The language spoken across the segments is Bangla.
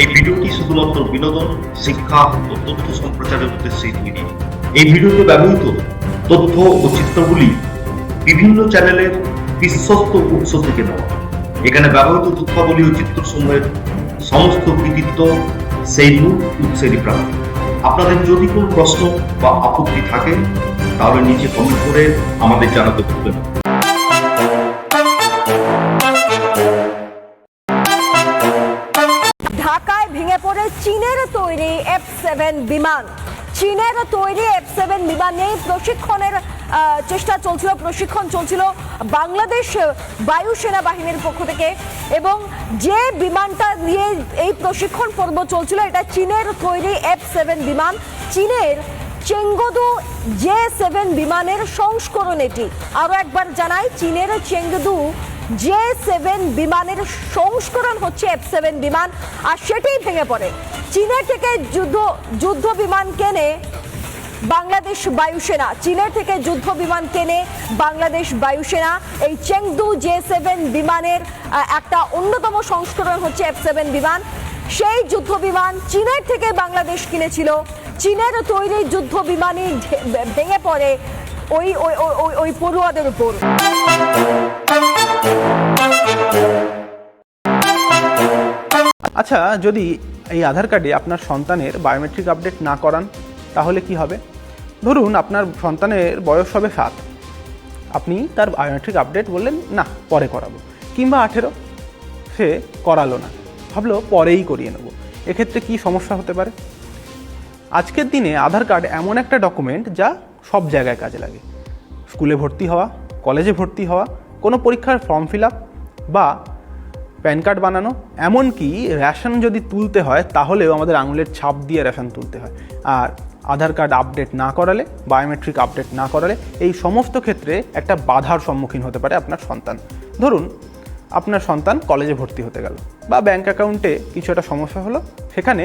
এই ভিডিওটি শুধুমাত্র বিনোদন, শিক্ষা ও তথ্য সম্প্রচারের উদ্দেশ্যে তৈরি এই ভিডিওতে ব্যবহৃত তথ্য ও চিত্রগুলি বিভিন্ন চ্যানেলের বিশ্বস্ত উৎস থেকে নেওয়া। এখানে ব্যবহৃত তথ্যাবলী ও চিত্রসমূহের সমস্ত কৃতিত্ব সেই মূল উৎসেরই প্রাপ্ত আপনাদের যদি কোনো প্রশ্ন বা আপত্তি থাকে, তাহলে নিচে কমেন্ট করে আমাদের জানাতে ভুলবেন ভেঙে পড়ে চীনের তৈরি এফ সেভেন বিমান। চীনের তৈরি এফ সেভেন বিমান প্রশিক্ষণের চেষ্টা চলছিল, প্রশিক্ষণ চলছিল বাংলাদেশ বায়ু সেনা বাহিনীর পক্ষ থেকে এবং যে বিমানটা নিয়ে এই প্রশিক্ষণ পর্ব চলছিল, এটা চীনের তৈরি এফ সেভেন বিমান। চীনের চেঙ্গদু জে সেভেন বিমানের সংস্করণ এটি। আরও একবার জানাই, চীনের চেঙ্গদু জে সেভেন বিমানের সংস্করণ হচ্ছে এফ সেভেন বিমান, আর সেটাই ভেঙে পড়ে। চীনের থেকে যুদ্ধ যুদ্ধ বিমান কেনে বাংলাদেশ বায়ুসেনা চীনের থেকে যুদ্ধ বিমান কেনে বাংলাদেশ বায়ুসেনা এই চেংদু জে সেভেন বিমানের একটা অন্যতম সংস্করণ হচ্ছে এফ সেভেন বিমান। সেই যুদ্ধ বিমান চীনের থেকে বাংলাদেশ কিনেছিল। চীনের তৈরি যুদ্ধ বিমানই ভেঙে পড়ে ওই ওই, ওই- ওই পড়ুয়াদের উপর। আচ্ছা যদি এই আধার কার্ডে আপনার সন্তানের বায়োমেট্রিক আপডেট না করান, তাহলে কি হবে? ধরুন আপনার সন্তানের বয়স হবে সাত। আপনি তার বায়োমেট্রিক আপডেট বললেন, না, পরে করাবো। কিংবা আঠেরো, সে করালো না। ভাবলো পরেই করিয়ে নেব। এক্ষেত্রে কি সমস্যা হতে পারে? আজকের দিনে আধার কার্ড এমন একটা ডকুমেন্ট যা সব জায়গায় কাজে লাগে। স্কুলে ভর্তি হওয়া, কলেজে ভর্তি হওয়া, কোনো পরীক্ষার ফর্ম ফিল আপ বা প্যান কার্ড বানানো, এমনকি রেশন যদি তুলতে হয়, তাহলেও আমাদের আঙুলের ছাপ দিয়ে রেশন তুলতে হয়। আর আধার কার্ড আপডেট না করালে বায়োমেট্রিক আপডেট না করালে, এই সমস্ত ক্ষেত্রে একটা বাধার সম্মুখীন হতে পারে আপনার সন্তান। ধরুন, আপনার সন্তান কলেজে ভর্তি হতে গেল বা ব্যাংক অ্যাকাউন্টে কিছু একটা সমস্যা হলো, সেখানে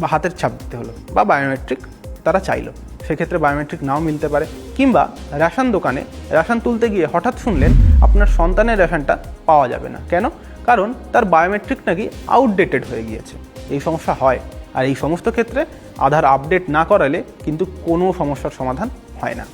বা হাতের ছাপ দিতে হলো বা বায়োমেট্রিক তারা চাইলো। সেক্ষেত্রে বায়োমেট্রিক নাও মিলতে পারে। কিংবা রেশন দোকানে রেশন তুলতে গিয়ে হঠাৎ শুনলেন আপনার সন্তানের রেশনটা পাওয়া যাবে না। কেন? কারণ তার বায়োমেট্রিক নাকি আউটডেটেড হয়ে গিয়েছে। এই সমস্যা হয়। আর এই সমস্ত ক্ষেত্রে আধার আপডেট না করালে কিন্তু কোনো সমস্যার সমাধান হয় না।